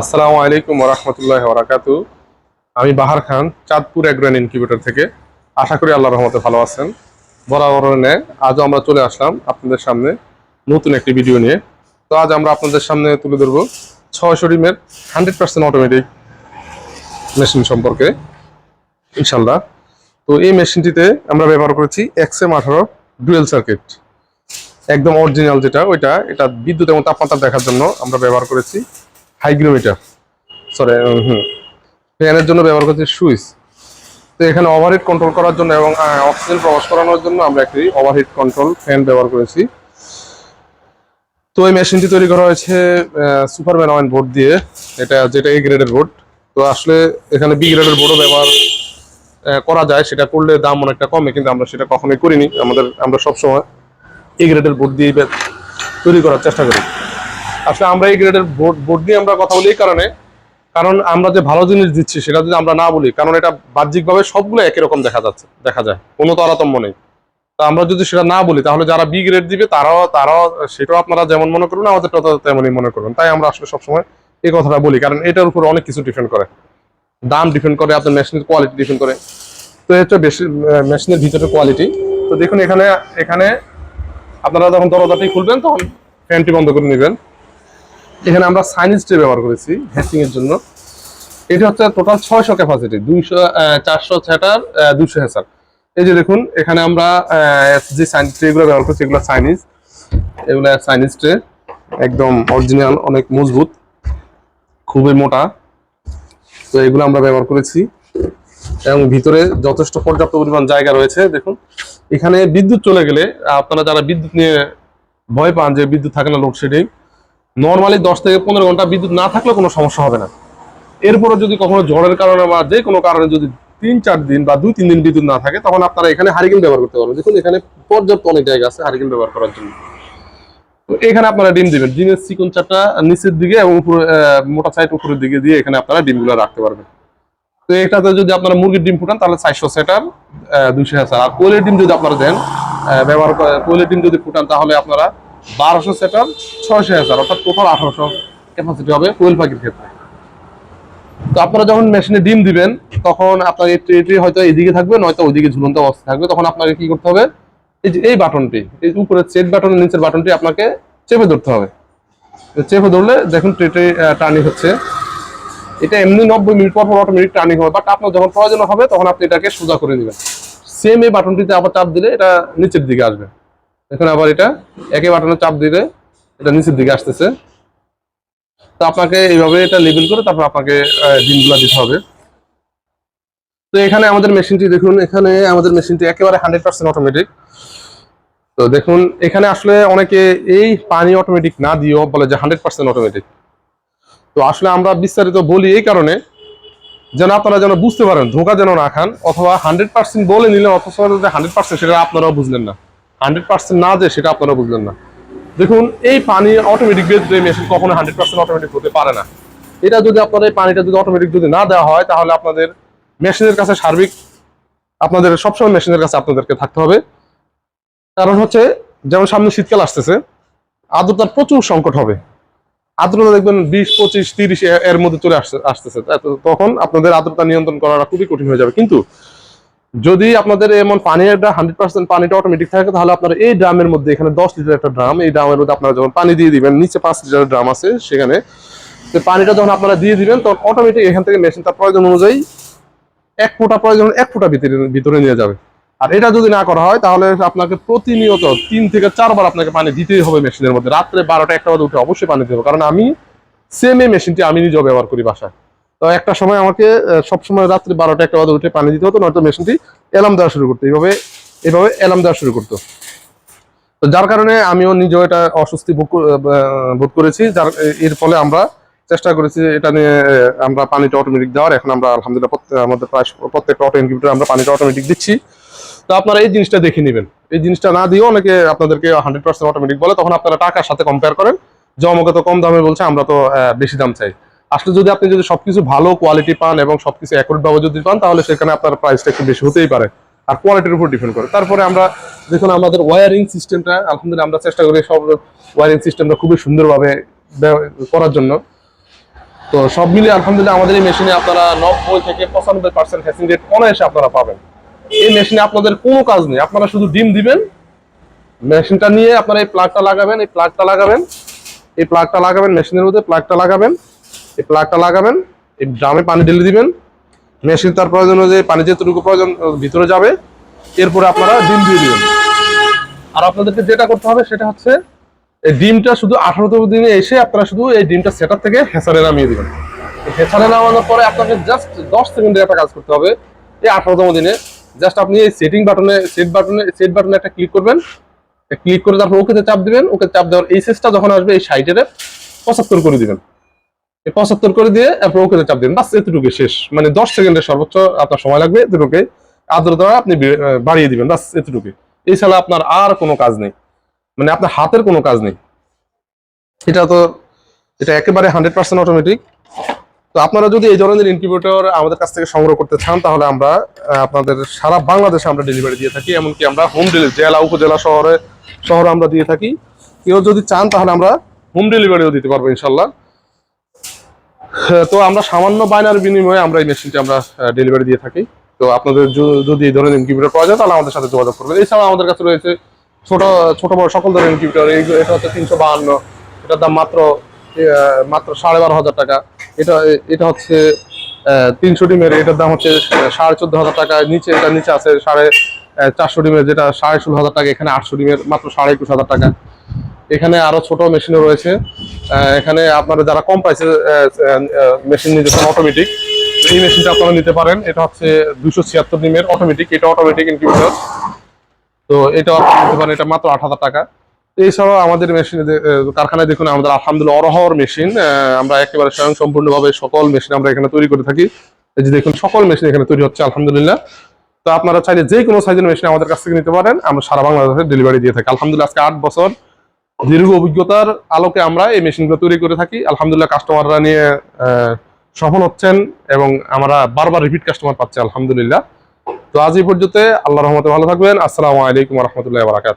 আসসালামু আলাইকুম রহমতুল্লাহ বরাকাতু। আমি বাহার খান, চাঁদপুর এগ্রেন ইনকিউবেটর থেকে। আশা করি আল্লাহ রহমতে ভালো আছেন। বরাবর নেয় আজও আমরা চলে আসলাম আপনাদের সামনে নতুন একটি ভিডিও নিয়ে। তো আজ আমরা আপনাদের সামনে তুলে ধরবো ছয়শো ডিমের হান্ড্রেড পার্সেন্ট অটোমেটিক মেশিন সম্পর্কে, ইনশাল্লাহ। তো এই মেশিনটিতে আমরা ব্যবহার করেছি এক্সএম আঠারো ডুয়েল সার্কিট। একদম অরিজিনাল যেটা, ওইটা, এটা বিদ্যুৎ এবং তাপমাত্রা দেখার জন্য আমরা ব্যবহার করেছি। হাইগ্রোমিটার সরি হুম। ফ্যানের জন্য ব্যবহার করছি সুইচ। তো এখানে ওভারহিট কন্ট্রোল করার জন্য এবং অক্সিজেন প্রবেশ করানোর জন্য আমরা একটি ওভারহিট কন্ট্রোল ফ্যান ব্যবহার করেছি। তো এই মেশিনটি তৈরি করা হয়েছে সুপারম্যান অয়েন বোর্ড দিয়ে। এটা যেটা এ গ্রেডের বোর্ড তো আসলে এখানে বি গ্রেডের বোর্ডও ব্যবহার করা যায়। সেটা করলে দাম অনেকটা কমে, কিন্তু আমরা সেটা কখনোই করিনি। আমাদের, আমরা সবসময় এ গ্রেডের বোর্ড দিয়ে তৈরি করার চেষ্টা করি। আসলে আমরা এই গ্রেডের বোর্ড বোর্ড নিয়ে আমরা কথা বলি এই কারণে। কারণ আমরা যে ভালো জিনিস দিচ্ছি, সেটা যদি আমরা না বলি, কারণ এটা বাহ্যিকভাবে সবগুলো একই রকম দেখা যাচ্ছে, দেখা যায়। কোনো তারতম্য নেই। তো আমরা যদি সেটা না বলি, তাহলে যারা বি গ্রেড দিবে, তারাও তারাও, সেটাও আপনারা যেমন মনে করুন, আমাদের তেমনই মনে করুন। তাই আমরা আসলে সবসময় এই কথাটা বলি, কারণ এটার উপর অনেক কিছু ডিপেন্ড করে। দাম ডিপেন্ড করে, আপনার মেশিনের কোয়ালিটি ডিপেন্ড করে। তো এটা বেশি মেশিনের ভিতরে কোয়ালিটি তো দেখুন এখানে এখানে আপনারা যখন দরজাটি খুলবেন, তখন ফ্যানটি বন্ধ করে নেবেন। এখানে আমরা সাইনিজ ট্রে ব্যবহার করেছি হ্যাচিং এর জন্য। এটা হচ্ছে টোটাল ছয়শো ক্যাপাসিটি দুইশো চারশো ছ্যাটার দুইশো হ্যাচার এই যে দেখুন, এখানে আমরা যে সাইনিজ ট্রেগুলো ব্যবহার করছি, এগুলো চাইনিজ এগুলো চাইনিজ ট্রে একদম অরিজিনাল অনেক মজবুত, খুবই মোটা। তো এগুলো আমরা ব্যবহার করেছি। এবং ভিতরে যথেষ্ট পর্যাপ্ত পরিমাণ জায়গা রয়েছে, দেখুন। এখানে বিদ্যুৎ চলে গেলে, আপনারা যারা বিদ্যুৎ নিয়ে ভয় পান যে বিদ্যুৎ থাকে না লোডশেডিং নর্মালি দশ থেকে পনেরো ঘণ্টা বিদ্যুৎ না থাকলে কোনো সমস্যা হবে না। এরপরে যদি কখনো ঝড়ের কারণে বা যে কোনো কারণে যদি তিন চার দিন বা দুই তিন দিন বিদ্যুৎ না থাকে, তখন আপনারা এখানে হারিকেন ব্যবহার করতে পারবেন। দেখুন, এখানে পর্যাপ্ত অনেক জায়গা আছে হারিকেন ব্যবহার করার জন্য। এখানে আপনারা ডিম দিবেন। ডিমের চিকন চারটা নিচের দিকে এবং উপরে মোটা সাইড উপরের দিকে দিয়ে এখানে আপনারা ডিমগুলো রাখতে পারবেন। তো এটাতে যদি আপনারা মুরগির ডিম ফুটান, তাহলে চারশো সেটার দুইশো হাজার আর কোয়েলের ডিম যদি আপনারা দেন ব্যবহার কোয়েলের ডিম যদি ফুটান, তাহলে আপনারা বারোশো সেটার ছয়শো হাজার, অর্থাৎ টোটাল আঠারোশো ক্যাপাসিটি হবে কোয়েল পাখির ক্ষেত্রে। তো আপনারা যখন মেশিনে ডিম দিবেন, তখন আপনার এই ট্রেটি হয়তো এদিকে থাকবে, নয়তো ওইদিকে ঝুলন্ত অবস্থা থাকবে। তখন আপনাকে কি করতে হবে? এই যে, এই বাটনটি, এই উপরে সেট বাটনের নিচের বাটনটি আপনাকে চেপে ধরতে হবে। চেপে ধরলে দেখুন ট্রেটে টার্নিং হচ্ছে। এটা এমনি নব্বই মিনিট পর পর অটোমেটিক টার্নিং হবে বাট আপনার যখন প্রয়োজন হবে, তখন আপনি এটাকে সোজা করে দিবেন সেম এই বাটনটিতে আবার চাপ দিলে এটা নিচের দিকে আসবে। এখন আবার এটা একে বাটনে চাপ দিলে এটা নিচের দিকে আসতেছে। তো আপনাকে এইভাবে এটা লেবেল করে তারপর আপনাকে ডিমগুলো দিতে হবে। তো এখানে আমাদের মেশিনটি দেখুন, এখানে আমাদের মেশিনটি একেবারে হান্ড্রেড পার্সেন্ট অটোমেটিক তো দেখুন, এখানে আসলে অনেকে এই পানি অটোমেটিক না দিয়েও বলে যে হান্ড্রেড পার্সেন্ট অটোমেটিক তো আসলে আমরা বিস্তারিত বলি এই কারণে, যেন আপনারা যেন বুঝতে পারেন, ধোকা যেন না খান, অথবা হান্ড্রেড পার্সেন্ট বলে নিলেন অথচ যে হান্ড্রেড পার্সেন্ট সেটা আপনারাও বুঝলেন না। হান্ড্রেড পার্সেন্ট না যে সেটা আপনারাও বুঝলেন না। দেখুন, এই পানি অটোমেটিক মেশিন কখনো হান্ড্রেড পার্সেন্ট অটোমেটিক হতে পারে না। এটা যদি আপনাদের এই পানিটা যদি অটোমেটিক যদি না দেওয়া হয়, তাহলে আপনাদের মেশিনের কাছে সার্বিক আপনাদের সবসময় মেশিনের কাছে আপনাদেরকে থাকতে হবে। কারণ হচ্ছে, যেমন সামনে শীতকাল আসতেছে, আর্দ্রতার প্রচুর সংকট হবে। আর্দ্রতা দেখবেন বিশ, পঁচিশ, তিরিশ এর মধ্যে চলে আসতেছে। তখন আপনাদের আর্দ্রতা নিয়ন্ত্রণ করাটা খুবই কঠিন হয়ে যাবে। কিন্তু যদি আপনাদের এমন পানিটা হান্ড্রেড পার্সেন্ট পানিটা অটোমেটিক থাকে, তাহলে আপনার এই ড্রামের মধ্যে এখানে দশ লিটার একটা ড্রাম, এই ড্রামের মধ্যে আপনারা যখন পানি দিয়ে দিবেন, নিচে পাঁচ লিটার ড্রাম আছে সেখানে, তো পানিটা যখন আপনারা দিয়ে দিবেন, তখন অটোমেটিক এখান থেকে মেশিন তার প্রয়োজন অনুযায়ী এক ফোঁটা প্রয়োজন, এক ফোঁটা ভিতরে ভিতরে নিয়ে যাবে। আর এটা যদি না করা হয়, তাহলে আপনাকে প্রতিনিয়ত তিন থেকে চারবার আপনাকে পানি দিতেই হবে মেশিনের মধ্যে। রাত্রে বারোটা, একটা বাজে উঠে অবশ্যই পানি দিতে হবে কারণ আমি সেম এই মেশিনটি আমি নিজেও ব্যবহার করি বাসায়। তো একটা সময় আমাকে সবসময় রাত্রে বারোটা একটা বাজে উঠে পানি দিতে হতো, নয়তো মেশিনটি অ্যালার্ম দেওয়া শুরু করতো। এইভাবে এভাবে অ্যালার্ম দেওয়া শুরু করতো। তো যার কারণে আমিও নিজেও এটা অস্বস্তি বোধ করেছি। যার এর ফলে আমরা চেষ্টা করেছি এটা নিয়ে আমরা পানিটা অটোমেটিক দেওয়ার। এখন আমরা আলহামদুলিল্লাহ আমাদের প্রায় প্রত্যেকটা অটো ইনকিউবেটর আমরা পানিটা অটোমেটিক দিচ্ছি। তো আপনারা এই জিনিসটা দেখে নেবেন। এই জিনিসটা না দিয়েও অনেকে আপনাদেরকে হান্ড্রেড পার্সেন্ট অটোমেটিক বলে। তখন আপনারা টাকার সাথে কম্পেয়ার করেন। যে আমাকে তো কম দামে বলছে, আমরা তো বেশি দাম চাই। আসলে যদি আপনি যদি সবকিছু ভালো কোয়ালিটি পান এবং সবকিছু ভাবে যদি পান, তাহলে সেখানে আপনার প্রাইসটা একটু বেশি হতেই পারে। আর কোয়ালিটির উপর ডিপেন্ড করে। তারপরে আমরা দেখুন, আমাদের ওয়ারিং সিস্টেমটা আলহামদুলিল্লাহ আমরা চেষ্টা করি সব ওয়ারিং সিস্টেমটা খুবই সুন্দরভাবে করার জন্য। তো সব মিলিয়ে আলহামদুলিল্লাহ আমাদের এই মেশিনে আপনারা নব্বই থেকে পঁচানব্বই পার্সেন্ট হ্যাসিং রেট অনায়াসে আপনারা পাবেন। এই মেশিনে আপনাদের কোনো কাজ নেই। আপনারা শুধু ডিম দিবেন। মেশিনটা নিয়ে আপনারা এই প্লাগটা লাগাবেন, এই প্লাগটা লাগাবেন, এই প্লাগটা লাগাবেন মেশিনের মধ্যে প্লাগটা লাগাবেন। এই প্লাগটা লাগাবেন, এই ড্রামে পানি ঢেলে দিবেন। মেশিন তার প্রয়োজন অনুযায়ী পানি যেটুকু প্রয়োজন ভিতরে যাবে, এরপরে আপনারা ডিম দিয়ে দিবেন। আর আপনাদেরকে যেটা করতে হবে, সেটা হচ্ছে এই ডিমটা শুধু আঠারোতম দিনে এসে আপনারা শুধু এই ডিমটা সেটার থেকে হেসারে নামিয়ে দেবেন। হেসারে নামানোর পরে আপনাকে জাস্ট দশ সেকেন্ডের একটা কাজ করতে হবে। এই আঠারোতম দিনে জাস্ট আপনি এই সেটিং বাটনে সেট বাটনে সেট বাটনে একটা ক্লিক করবেন। ক্লিক করে তারপর ওকেতে চাপ দিবেন। ওকে চাপ দেওয়ার এই সেসটা যখন আসবে, এই সাইটের পঁচাত্তর করে দিবেন। পঁচাত্তর করে দিয়ে তারপর ওকেতে চাপ দিবেন। বাস এতটুকু শেষ। মানে দশ সেকেন্ডের সর্বোচ্চ আপনার সময় লাগবে এতটুকু আদ্রতা আপনি বাড়িয়ে দিবেন, বাস এতটুকু এছাড়া আপনার আর কোনো কাজ নেই। মানে আপনার হাতের কোনো কাজ নেই। এটা তো, এটা একেবারে হান্ড্রেড পার্সেন্ট অটোমেটিক তো আপনারা যদি এই ধরনের ইনকিউবেটর আমাদের কাছ থেকে সংগ্রহ করতে চান, তাহলে আমরা আপনাদের সারা বাংলাদেশে আমরা ডেলিভারি দিয়ে থাকি, এমনকি আমরা হোম ডেলিভারি জেলা, উপজেলা, শহরে শহরে আমরা দিয়ে থাকি। কেউ যদি চান, তাহলে আমরা হোম ডেলিভারিও দিতে পারব, ইনশাল্লাহ। তো আমরা সামান্য বায়নার বিনিময়ে আমরা এই মেশিনটি আমরা ডেলিভারি দিয়ে থাকি। তো আপনাদের যদি এই ধরনের ইনকিউবেটর পাওয়া যায়, তাহলে আমাদের সাথে যোগাযোগ করবেন। এছাড়া আমাদের কাছে রয়েছে ছোট ছোট বড় সকল ধরনের ইনকিউবেটর এটা হচ্ছে তিনশো বাহান্ন, এটার দাম মাত্র মাত্র সাড়ে বারো হাজার টাকা। এটা এটা হচ্ছে তিনশো ডিমের, এটার দাম হচ্ছে সাড়ে চোদ্দ হাজার টাকা। নিচে, এটা নিচে আছে সাড়ে চারশো ডিমের, যেটা সাড়ে ষোলো হাজার টাকা, এখানে আটশো ডিমের, মাত্র সাড়ে একুশ হাজার টাকা। এখানে আরও ছোট মেশিনও রয়েছে। এখানে আপনারা যারা কম প্রাইসে মেশিন নিতে চান অটোমেটিক এই মেশিনটা আপনারা নিতে পারেন। এটা হচ্ছে দুশো ছিয়াত্তর ডিমের অটোমেটিক এটা অটোমেটিক ইনকিউবেটর তো এটাও আপনারা নিতে পারেন, এটা মাত্র আট হাজার টাকা। এছাড়াও আমাদের মেশিন কারখানায় দেখুন, আমাদের আলহামদুলিল্লাহ অরহর মেশিন। আমরা একেবারে স্বয়ং সম্পূর্ণভাবে সকল মেশিন আমরা এখানে তৈরি করে থাকি। এই যে দেখুন, সকল মেশিন এখানে তৈরি হচ্ছে, আলহামদুলিল্লাহ। তো আপনারা চাইলে যে কোনো সাইজের মেশিন আমাদের কাছ থেকে নিতে পারেন। আমরা সারা বাংলাদেশে ডেলিভারি দিয়ে থাকি। আলহামদুলিল্লাহ, আজকে আট বছর দীর্ঘ অভিজ্ঞতার আলোকে আমরা এই মেশিনগুলো তৈরি করে থাকি। আলহামদুলিল্লাহ কাস্টমাররা নিয়ে সফল হচ্ছেন এবং আমরা বারবার রিপিট কাস্টমার পাচ্ছি, আলহামদুলিল্লাহ। তো আজ এই পর্যন্ত আল্লাহ রহমতে ভালো থাকবেন। আসসালামু আলাইকুম রহমতুল্লাহ বারাকাত